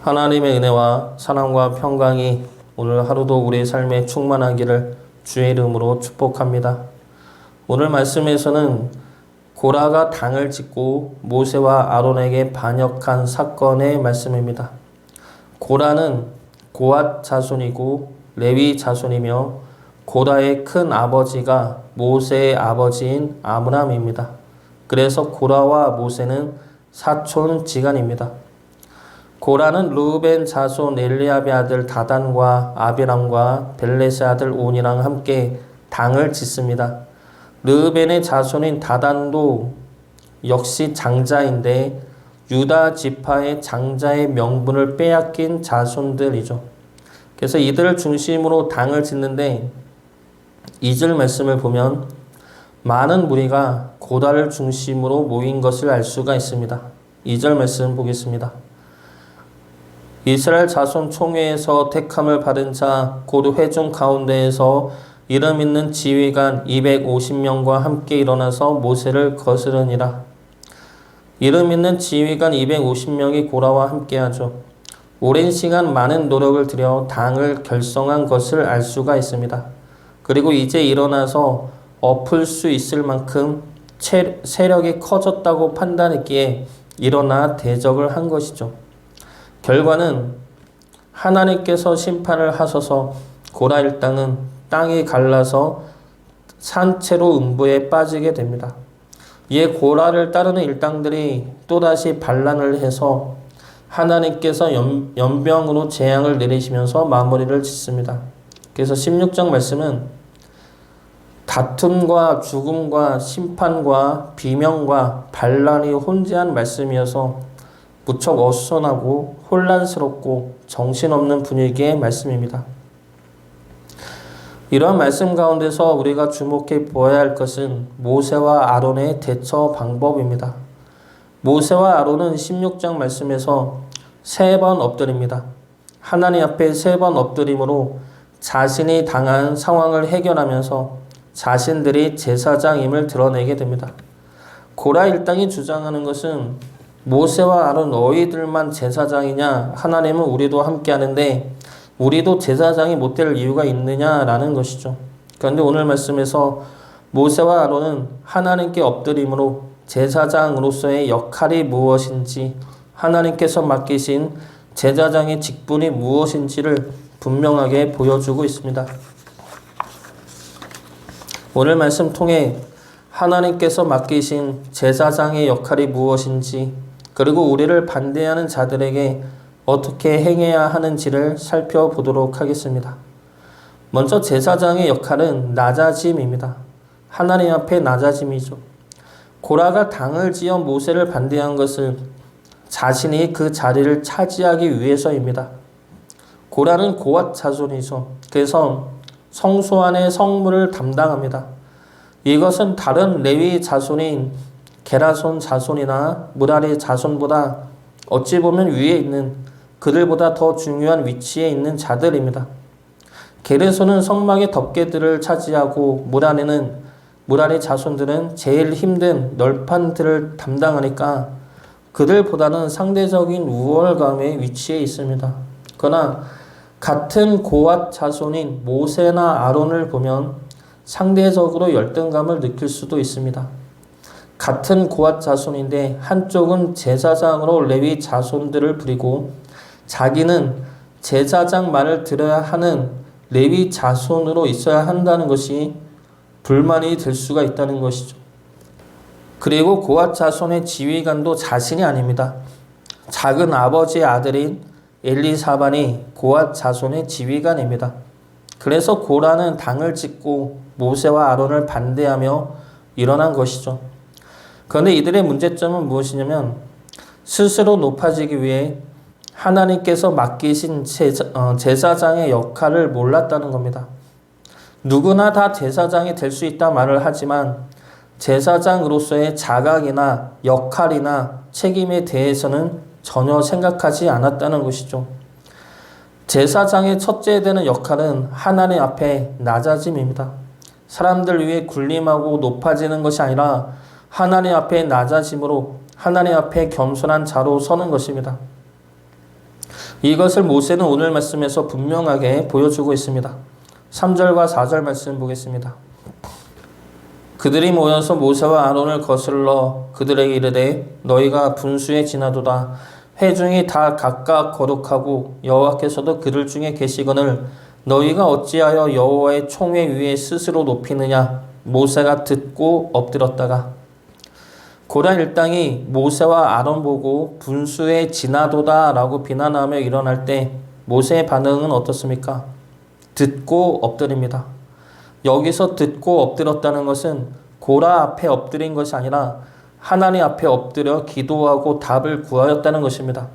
하나님의 은혜와 사랑과 평강이 오늘 하루도 우리의 삶에 충만하기를 주의 이름으로 축복합니다. 오늘 말씀에서는 고라가 당을 짓고 모세와 아론에게 반역한 사건의 말씀입니다. 고라는 고앗 자손이고 레위 자손이며 고라의 큰 아버지가 모세의 아버지인 아므람입니다. 그래서 고라와 모세는 사촌 지간입니다. 고라는 루벤 자손 엘리압의 아들 다단과 아비람과 벨렛의 아들 온이랑 함께 당을 짓습니다. 르벤의 자손인 다단도 역시 장자인데 유다 지파의 장자의 명분을 빼앗긴 자손들이죠. 그래서 이들을 중심으로 당을 짓는데 이절 말씀을 보면 많은 무리가 고다를 중심으로 모인 것을 알 수가 있습니다. 2절 말씀 보겠습니다. 이스라엘 자손 총회에서 택함을 받은 자 곧 회중 가운데에서 이름 있는 지휘관 250명과 함께 일어나서 모세를 거스르니라. 이름 있는 지휘관 250명이 고라와 함께하죠. 오랜 시간 많은 노력을 들여 당을 결성한 것을 알 수가 있습니다. 그리고 이제 일어나서 엎을 수 있을 만큼 세력이 커졌다고 판단했기에 일어나 대적을 한 것이죠. 결과는 하나님께서 심판을 하셔서 고라 일당은 땅이 갈라서 산채로 음부에 빠지게 됩니다. 이에 고라를 따르는 일당들이 또다시 반란을 해서 하나님께서 연, 연병으로 재앙을 내리시면서 마무리를 짓습니다. 그래서 16장 말씀은 다툼과 죽음과 심판과 비명과 반란이 혼재한 말씀이어서 무척 어수선하고 혼란스럽고 정신없는 분위기의 말씀입니다. 이러한 말씀 가운데서 우리가 주목해 보아야 할 것은 모세와 아론의 대처 방법입니다. 모세와 아론은 16장 말씀에서 세 번 엎드립니다. 하나님 앞에 세 번 엎드림으로 자신이 당한 상황을 해결하면서 자신들이 제사장임을 드러내게 됩니다. 고라 일당이 주장하는 것은 모세와 아론 너희들만 제사장이냐? 하나님은 우리도 함께 하는데 우리도 제사장이 못 될 이유가 있느냐라는 것이죠. 그런데 오늘 말씀에서 모세와 아론은 하나님께 엎드림으로 제사장으로서의 역할이 무엇인지 하나님께서 맡기신 제사장의 직분이 무엇인지를 분명하게 보여주고 있습니다. 오늘 말씀 통해 하나님께서 맡기신 제사장의 역할이 무엇인지 그리고 우리를 반대하는 자들에게 어떻게 행해야 하는지를 살펴보도록 하겠습니다. 먼저 제사장의 역할은 낮아짐입니다. 하나님 앞에 낮아짐이죠. 고라가 당을 지어 모세를 반대한 것은 자신이 그 자리를 차지하기 위해서입니다. 고라는 고앗 자손이죠. 그래서 성소 안의 성물을 담당합니다. 이것은 다른 레위 자손인 게라손 자손이나 무라리 자손보다 어찌 보면 위에 있는 그들보다 더 중요한 위치에 있는 자들입니다. 게르손은 성막의 덮개들을 차지하고 무라리는 무라리 자손들은 제일 힘든 널판들을 담당하니까 그들보다는 상대적인 우월감의 위치에 있습니다. 그러나 같은 고앗 자손인 모세나 아론을 보면 상대적으로 열등감을 느낄 수도 있습니다. 같은 고앗 자손인데 한쪽은 제사장으로 레위 자손들을 부리고 자기는 제사장말을 들어야 하는 레위 자손으로 있어야 한다는 것이 불만이 될 수가 있다는 것이죠. 그리고 고앗 자손의 지휘관도 자신이 아닙니다. 작은 아버지의 아들인 엘리사반이 고앗 자손의 지휘관입니다. 그래서 고라는 당을 짓고 모세와 아론을 반대하며 일어난 것이죠. 그런데 이들의 문제점은 무엇이냐면 스스로 높아지기 위해 하나님께서 맡기신 제사, 어, 제사 장의 역할을 몰랐다는 겁니다. 누구나 다 제사장이 될 수 있다 말을 하지만 제사장으로서의 자각이나 역할이나 책임에 대해서는 전혀 생각하지 않았다는 것이죠. 제사장의 첫째 되는 역할은 하나님 앞에 낮아짐입니다. 사람들 위해 군림하고 높아지는 것이 아니라 하나님 앞에 낮아짐으로 하나님 앞에 겸손한 자로 서는 것입니다. 이것을 모세는 오늘 말씀에서 분명하게 보여주고 있습니다. 3절과 4절 말씀 보겠습니다. 그들이 모여서 모세와 아론을 거슬러 그들에게 이르되 너희가 분수에 지나도다 회중이 다 각각 거룩하고 여호와께서도 그들 중에 계시거늘 너희가 어찌하여 여호와의 총회 위에 스스로 높이느냐 모세가 듣고 엎드렸다가 고라 일당이 모세와 아론 보고 분수에 지나도다라고 비난하며 일어날 때 모세의 반응은 어떻습니까? 듣고 엎드립니다. 여기서 듣고 엎드렸다는 것은 고라 앞에 엎드린 것이 아니라 하나님 앞에 엎드려 기도하고 답을 구하였다는 것입니다.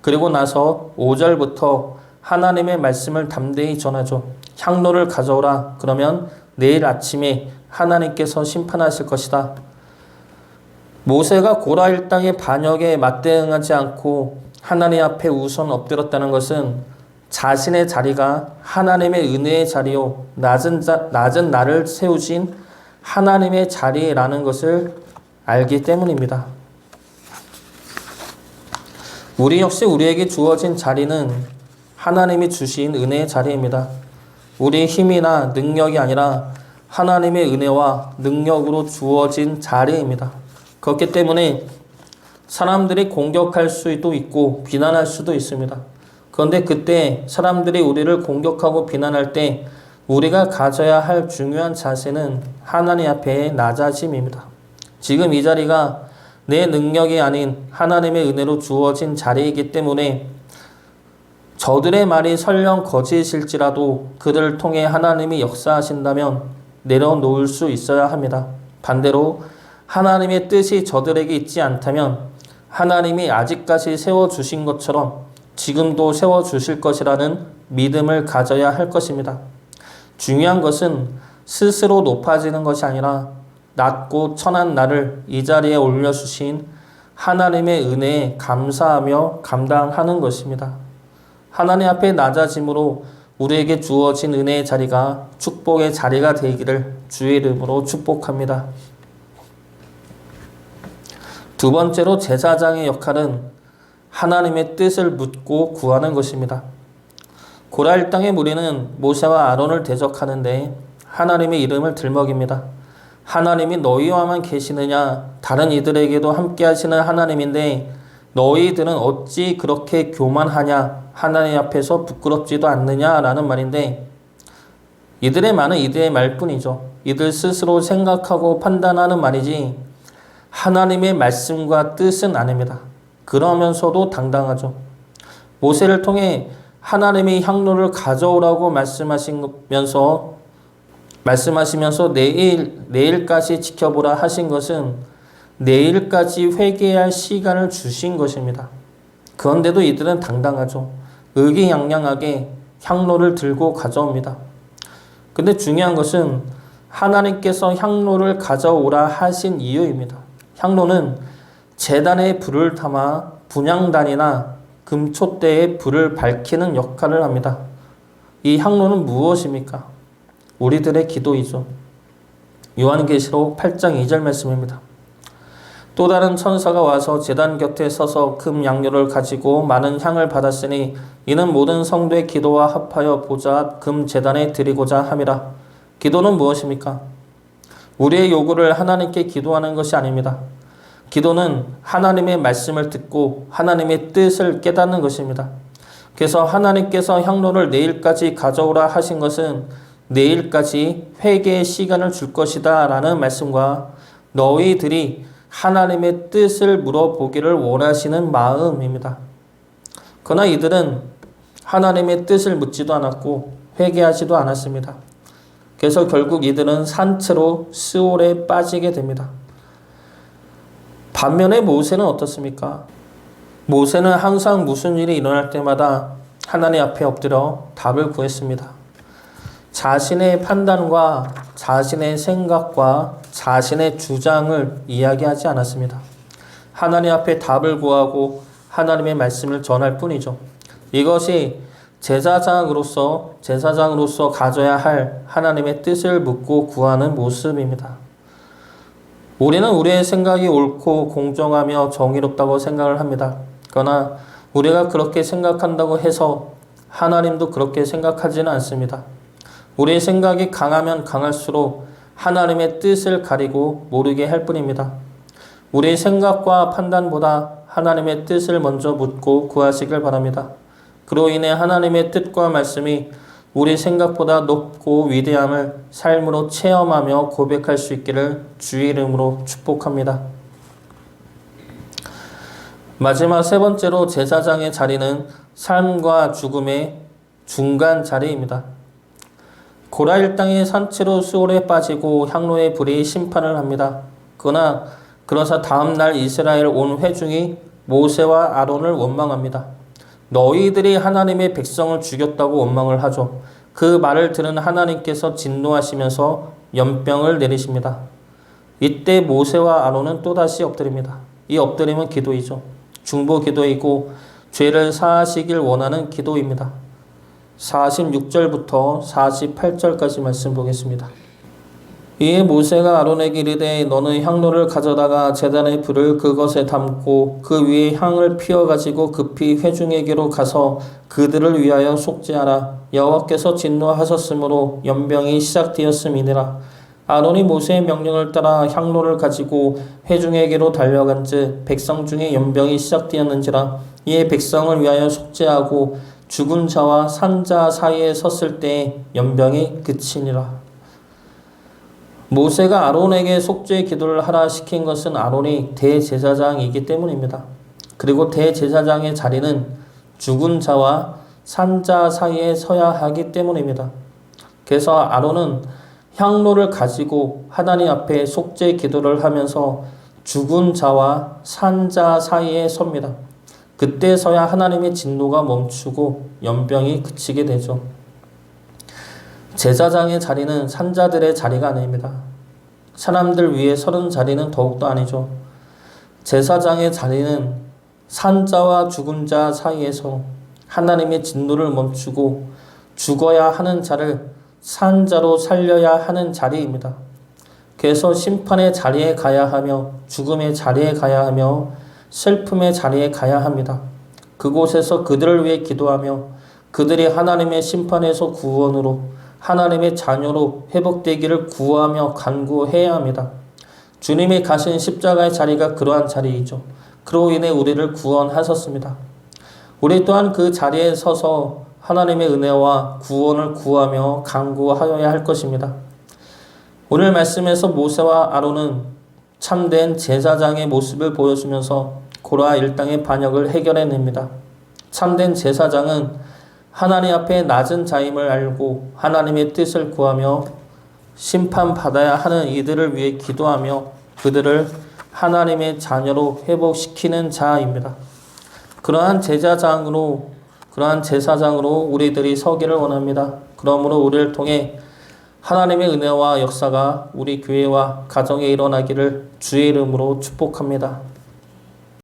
그리고 나서 5절부터 하나님의 말씀을 담대히 전하죠. 향로를 가져오라. 그러면 내일 아침에 하나님께서 심판하실 것이다. 모세가 고라 일당의 반역에 맞대응하지 않고 하나님 앞에 우선 엎드렸다는 것은 자신의 자리가 하나님의 은혜의 자리요 낮은 자, 낮은 나를 세우신 하나님의 자리라는 것을 알기 때문입니다. 우리 역시 우리에게 주어진 자리는 하나님이 주신 은혜의 자리입니다. 우리의 힘이나 능력이 아니라 하나님의 은혜와 능력으로 주어진 자리입니다. 그렇기 때문에 사람들이 공격할 수도 있고 비난할 수도 있습니다. 그런데 그때 사람들이 우리를 공격하고 비난할 때 우리가 가져야 할 중요한 자세는 하나님 앞에 낮아짐입니다. 지금 이 자리가 내 능력이 아닌 하나님의 은혜로 주어진 자리이기 때문에 저들의 말이 설령 거짓일지라도 그들을 통해 하나님이 역사하신다면 내려놓을 수 있어야 합니다. 반대로 하나님의 뜻이 저들에게 있지 않다면 하나님이 아직까지 세워주신 것처럼 지금도 세워주실 것이라는 믿음을 가져야 할 것입니다. 중요한 것은 스스로 높아지는 것이 아니라 낮고 천한 나를 이 자리에 올려주신 하나님의 은혜에 감사하며 감당하는 것입니다. 하나님 앞에 낮아짐으로 우리에게 주어진 은혜의 자리가 축복의 자리가 되기를 주의 이름으로 축복합니다. 두 번째로 제사장의 역할은 하나님의 뜻을 묻고 구하는 것입니다. 고라일 땅의 무리는 모세와 아론을 대적하는데 하나님의 이름을 들먹입니다. 하나님이 너희와만 계시느냐? 다른 이들에게도 함께 하시는 하나님인데 너희들은 어찌 그렇게 교만하냐? 하나님 앞에서 부끄럽지도 않느냐라는 말인데 이들의 말은 이들의 말뿐이죠. 이들 스스로 생각하고 판단하는 말이지 하나님의 말씀과 뜻은 아닙니다. 그러면서도 당당하죠. 모세를 통해 하나님의 향로를 가져오라고 말씀하시면서 말씀하시면서 내일 내일까지 지켜보라 하신 것은 내일까지 회개할 시간을 주신 것입니다. 그런데도 이들은 당당하죠. 의기양양하게 향로를 들고 가져옵니다. 근데 중요한 것은 하나님께서 향로를 가져오라 하신 이유입니다. 향로는 재단에 불을 담아 분향단이나 금초대에 불을 밝히는 역할을 합니다. 이 향로는 무엇입니까? 우리들의 기도이죠. 요한계시록 8장 2절 말씀입니다. 또 다른 천사가 와서 제단 곁에 서서 금 양료를 가지고 많은 향을 받았으니 이는 모든 성도의 기도와 합하여 보좌 금 제단에 드리고자 함이라. 기도는 무엇입니까? 우리의 요구를 하나님께 기도하는 것이 아닙니다. 기도는 하나님의 말씀을 듣고 하나님의 뜻을 깨닫는 것입니다. 그래서 하나님께서 향로를 내일까지 가져오라 하신 것은 내일까지 회개의 시간을 줄 것이다 라는 말씀과 너희들이 하나님의 뜻을 물어보기를 원하시는 마음입니다. 그러나 이들은 하나님의 뜻을 묻지도 않았고 회개하지도 않았습니다. 그래서 결국 이들은 산채로 스올에 빠지게 됩니다. 반면에 모세는 어떻습니까? 모세는 항상 무슨 일이 일어날 때마다 하나님 앞에 엎드려 답을 구했습니다. 자신의 판단과 자신의 생각과 자신의 주장을 이야기하지 않았습니다. 하나님 앞에 답을 구하고 하나님의 말씀을 전할 뿐이죠. 이것이 제사장으로서 제사장으로서 가져야 할 하나님의 뜻을 묻고 구하는 모습입니다. 우리는 우리의 생각이 옳고 공정하며 정의롭다고 생각을 합니다. 그러나 우리가 그렇게 생각한다고 해서 하나님도 그렇게 생각하지는 않습니다. 우리의 생각이 강하면 강할수록 하나님의 뜻을 가리고 모르게 할 뿐입니다. 우리의 생각과 판단보다 하나님의 뜻을 먼저 묻고 구하시길 바랍니다. 그로 인해 하나님의 뜻과 말씀이 우리 생각보다 높고 위대함을 삶으로 체험하며 고백할 수 있기를 주의 이름으로 축복합니다. 마지막 세 번째로 제사장의 자리는 삶과 죽음의 중간 자리입니다. 고라 일당이 산채로 수월에 빠지고 향로의 불이 심판을 합니다. 그러나 그러자 다음 날 이스라엘 온 회중이 모세와 아론을 원망합니다. 너희들이 하나님의 백성을 죽였다고 원망을 하죠. 그 말을 들은 하나님께서 진노하시면서 연병을 내리십니다. 이때 모세와 아론은 또다시 엎드립니다. 이 엎드림은 기도이죠. 중보 기도이고 죄를 사하시길 원하는 기도입니다. 46절부터 48절까지 말씀 보겠습니다. 이에 모세가 아론에게 이르되 너는 향로를 가져다가 제단의 불을 그것에 담고 그 위에 향을 피워 가지고 급히 회중에게로 가서 그들을 위하여 속죄하라. 여호와께서 진노하셨으므로 연병이 시작되었음이니라. 아론이 모세의 명령을 따라 향로를 가지고 회중에게로 달려간즉 백성 중에 연병이 시작되었는지라. 이에 백성을 위하여 속죄하고 죽은 자와 산자 사이에 섰을 때 연병이 그치니라 모세가 아론에게 속죄 기도를 하라 시킨 것은 아론이 대제사장이기 때문입니다. 그리고 대제사장의 자리는 죽은 자와 산자 사이에 서야 하기 때문입니다. 그래서 아론은 향로를 가지고 하나님 앞에 속죄 기도를 하면서 죽은 자와 산자 사이에 섭니다. 그때서야 하나님의 진노가 멈추고 연병이 그치게 되죠. 제사장의 자리는 산자들의 자리가 아닙니다. 사람들 위에 서는 자리는 더욱도 아니죠. 제사장의 자리는 산자와 죽은 자 사이에서 하나님의 진노를 멈추고 죽어야 하는 자를 산자로 살려야 하는 자리입니다. 그래서 심판의 자리에 가야 하며 죽음의 자리에 가야 하며 슬픔의 자리에 가야 합니다. 그곳에서 그들을 위해 기도하며 그들이 하나님의 심판에서 구원으로 하나님의 자녀로 회복되기를 구하며 간구해야 합니다. 주님이 가신 십자가의 자리가 그러한 자리이죠. 그로 인해 우리를 구원하셨습니다. 우리 또한 그 자리에 서서 하나님의 은혜와 구원을 구하며 간구하여야 할 것입니다. 오늘 말씀에서 모세와 아론은 참된 제사장의 모습을 보여주면서 고라 일당의 반역을 해결해냅니다. 참된 제사장은 하나님 앞에 낮은 자임을 알고 하나님의 뜻을 구하며 심판받아야 하는 이들을 위해 기도하며 그들을 하나님의 자녀로 회복시키는 자입니다. 그러한 제자장으로 그러한 제사장으로 우리들이 서기를 원합니다. 그러므로 우리를 통해 하나님의 은혜와 역사가 우리 교회와 가정에 일어나기를 주의 이름으로 축복합니다.